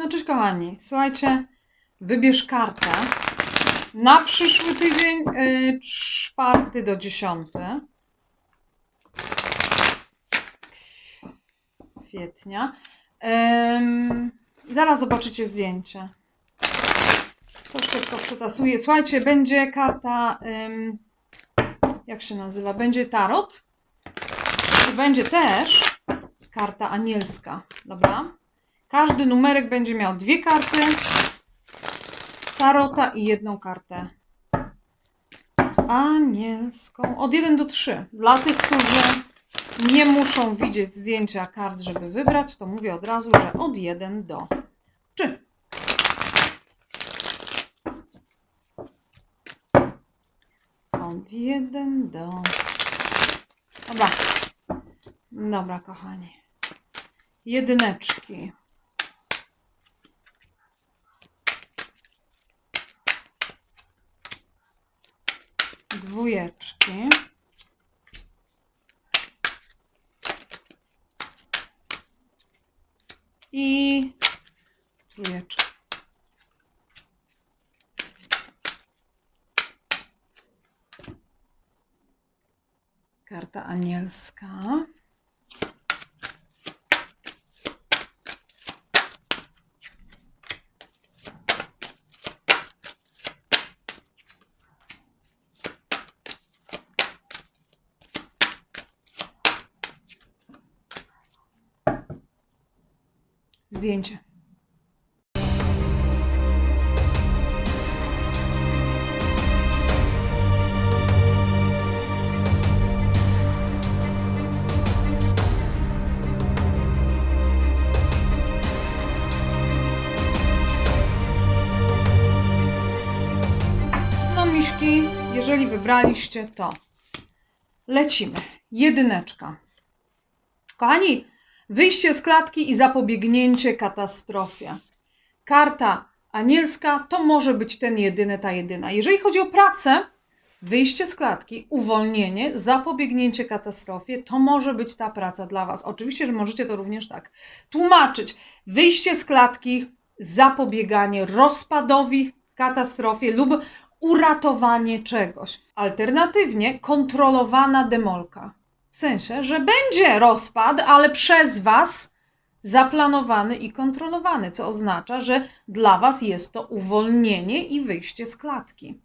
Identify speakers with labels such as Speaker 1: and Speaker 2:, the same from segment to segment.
Speaker 1: No cześć kochani, słuchajcie, wybierz kartę na przyszły tydzień, yy, czwarty do dziesiąty. Kwietnia. Ym, zaraz zobaczycie zdjęcie. To przetasuję. Słuchajcie, będzie karta, ym, jak się nazywa? Będzie tarot. I będzie też karta anielska, dobra? Każdy numerek będzie miał dwie karty tarota i jedną kartę anielską. Od 1 do 3. Dla tych, którzy nie muszą widzieć zdjęcia kart, żeby wybrać, to mówię od razu, że od 1 do 3. Od 1 do. Dobra. Dobra, kochani. Jedyneczki. Dwójeczki. I trójeczka. Karta anielska. Zdjęcie. No, jeżeli wybraliście, to lecimy. Jedyneczka. Kochani, wyjście z klatki i zapobiegnięcie katastrofie. Karta anielska to może być ten jedyny, ta jedyna. Jeżeli chodzi o pracę, wyjście z klatki, uwolnienie, zapobiegnięcie katastrofie, to może być ta praca dla Was. Oczywiście, że możecie to również tak tłumaczyć. Wyjście z klatki, zapobieganie rozpadowi, katastrofie lub uratowanie czegoś. Alternatywnie kontrolowana demolka. W sensie, że będzie rozpad, ale przez Was zaplanowany i kontrolowany, co oznacza, że dla Was jest to uwolnienie i wyjście z klatki.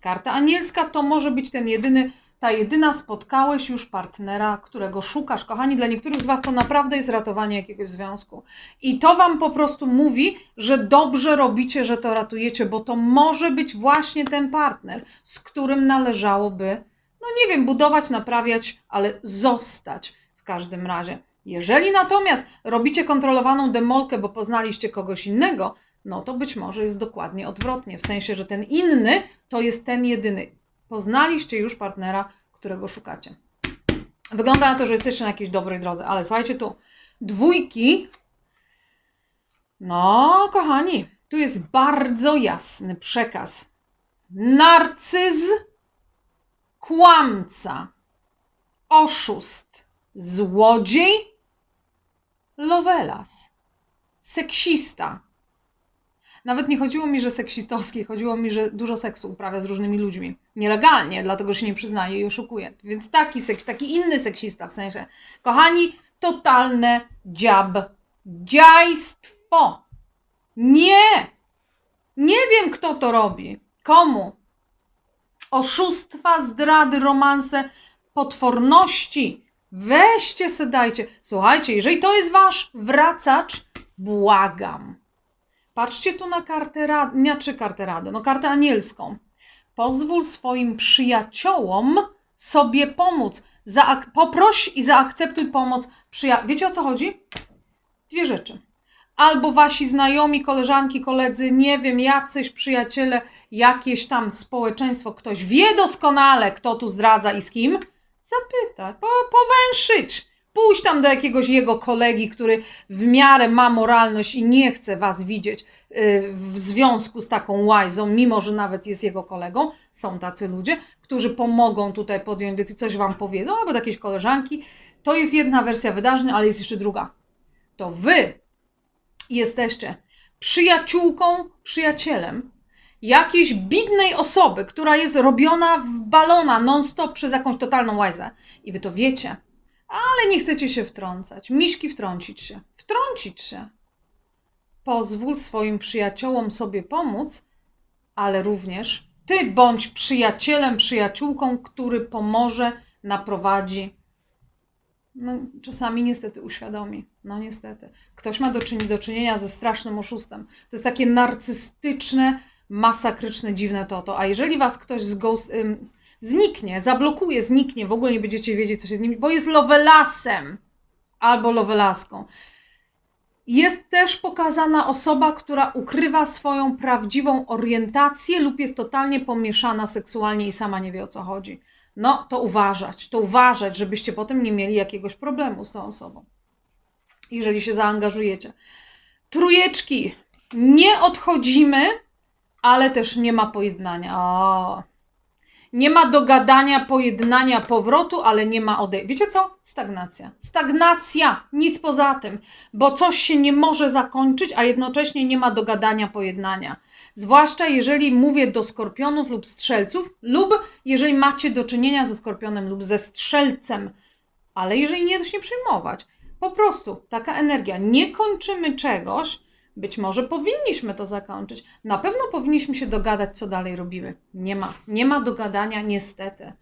Speaker 1: Karta anielska to może być ten jedyny, ta jedyna spotkałeś już partnera, którego szukasz. Kochani, dla niektórych z Was to naprawdę jest ratowanie jakiegoś związku. I to Wam po prostu mówi, że dobrze robicie, że to ratujecie, bo to może być właśnie ten partner, z którym należałoby nie wiem, budować, naprawiać, ale zostać w każdym razie. Jeżeli natomiast robicie kontrolowaną demolkę, bo poznaliście kogoś innego, no to być może jest dokładnie odwrotnie, w sensie, że ten inny to jest ten jedyny. Poznaliście już partnera, którego szukacie. Wygląda na to, że jesteście na jakiejś dobrej drodze, ale słuchajcie tu, dwójki. No, kochani, tu jest bardzo jasny przekaz. Narcyz kłamca, oszust, złodziej, lovelas, seksista. Nawet nie chodziło mi, że seksistowski, chodziło mi, że dużo seksu uprawia z różnymi ludźmi. Nielegalnie, dlatego się nie przyznaje i oszukuje. Więc taki, seks, taki inny seksista w sensie. Kochani, totalne dziab. Dziajstwo. Nie! Nie wiem, kto to robi. Komu? Oszustwa, zdrady, romanse, potworności. Weźcie se dajcie. Słuchajcie, jeżeli to jest wasz wracacz, błagam. Patrzcie tu na kartę rady, nie czy kartę rady, no kartę anielską. Pozwól swoim przyjaciołom sobie pomóc. Zaak- poproś i zaakceptuj pomoc Wiecie o co chodzi? Dwie rzeczy. Albo wasi znajomi, koleżanki, koledzy, nie wiem, jacyś przyjaciele, jakieś tam społeczeństwo, ktoś wie doskonale, kto tu zdradza i z kim, zapytać, po, powęszyć, pójść tam do jakiegoś jego kolegi, który w miarę ma moralność i nie chce was widzieć yy, w związku z taką łajzą, mimo że nawet jest jego kolegą. Są tacy ludzie, którzy pomogą tutaj podjąć decyzję, coś wam powiedzą, albo do jakiejś koleżanki. To jest jedna wersja wydarzeń, ale jest jeszcze druga. To wy jesteście przyjaciółką, przyjacielem jakiejś bidnej osoby, która jest robiona w balona non-stop przez jakąś totalną łajzę. I wy to wiecie, ale nie chcecie się wtrącać. Miśki wtrącić się. Wtrącić się. Pozwól swoim przyjaciołom sobie pomóc, ale również ty bądź przyjacielem, przyjaciółką, który pomoże, naprowadzi. No, czasami niestety uświadomi. No niestety. Ktoś ma do, do czynienia ze strasznym oszustem. To jest takie narcystyczne, masakryczne, dziwne to, to. A jeżeli was ktoś ym, zniknie, zablokuje, zniknie, w ogóle nie będziecie wiedzieć, co się z nim, bo jest lovelasem albo lovelaską. Jest też pokazana osoba, która ukrywa swoją prawdziwą orientację lub jest totalnie pomieszana seksualnie i sama nie wie o co chodzi. No, to uważać, to uważać, żebyście potem nie mieli jakiegoś problemu z tą osobą, jeżeli się zaangażujecie. Trójeczki, nie odchodzimy, ale też nie ma pojednania. O. Nie ma dogadania, pojednania, powrotu, ale nie ma odejścia. Wiecie co? Stagnacja. Stagnacja, nic poza tym, bo coś się nie może zakończyć, a jednocześnie nie ma dogadania, pojednania. Zwłaszcza jeżeli mówię do skorpionów lub strzelców, lub jeżeli macie do czynienia ze skorpionem lub ze strzelcem. Ale jeżeli nie, to się nie przejmować. Po prostu taka energia. Nie kończymy czegoś, być może powinniśmy to zakończyć. Na pewno powinniśmy się dogadać, co dalej robimy. Nie ma. Nie ma dogadania, niestety.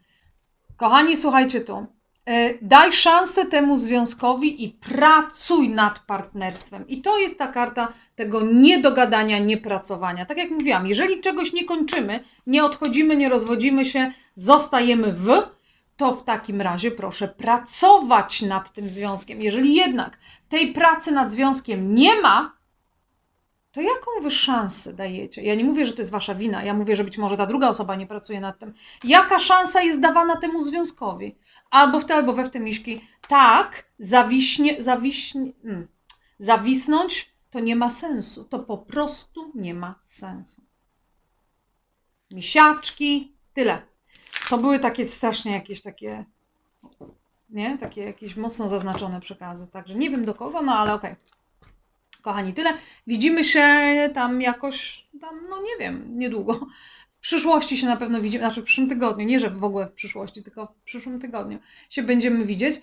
Speaker 1: Kochani, słuchajcie tu. E, Daj szansę temu związkowi i pracuj nad partnerstwem. I to jest ta karta tego niedogadania, niepracowania. Tak jak mówiłam, jeżeli czegoś nie kończymy, nie odchodzimy, nie rozwodzimy się, zostajemy w, to w takim razie proszę pracować nad tym związkiem. Jeżeli jednak tej pracy nad związkiem nie ma, to jaką wy szansę dajecie? Ja nie mówię, że to jest wasza wina, ja mówię, że być może ta druga osoba nie pracuje nad tym. Jaka szansa jest dawana temu związkowi? Albo w te, albo we w te miśki. Tak, zawiśnie, zawiśnie, mm, zawisnąć to nie ma sensu. To po prostu nie ma sensu. Misiaczki, tyle. To były takie strasznie jakieś takie, nie? Takie jakieś mocno zaznaczone przekazy. Także nie wiem do kogo, no ale okej. Kochani, tyle. Widzimy się tam jakoś, tam, no nie wiem, niedługo. W przyszłości się na pewno widzimy, znaczy w przyszłym tygodniu, nie że w ogóle w przyszłości, tylko w przyszłym tygodniu się będziemy widzieć.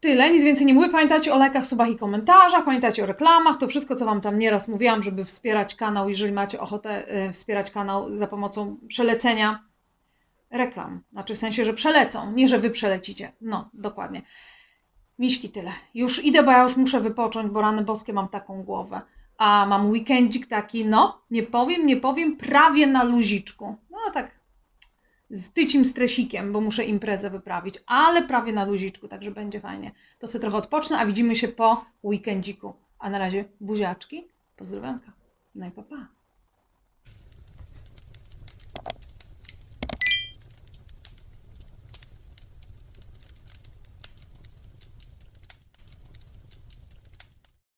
Speaker 1: Tyle, nic więcej nie mówię. Pamiętajcie o lajkach, subach i komentarzach, pamiętajcie o reklamach, to wszystko, co Wam tam nieraz mówiłam, żeby wspierać kanał, jeżeli macie ochotę y, wspierać kanał za pomocą przelecenia reklam. Znaczy w sensie, że przelecą, nie że Wy przelecicie. No, dokładnie. Miśki tyle. Już idę, bo ja już muszę wypocząć, bo rany boskie mam taką głowę. A mam weekendzik taki, no, nie powiem, nie powiem, prawie na luziczku. No tak, z tycim stresikiem, bo muszę imprezę wyprawić, ale prawie na luziczku, także będzie fajnie. To sobie trochę odpocznę, a widzimy się po weekendziku. A na razie buziaczki, pozdrowionka. No i pa, pa.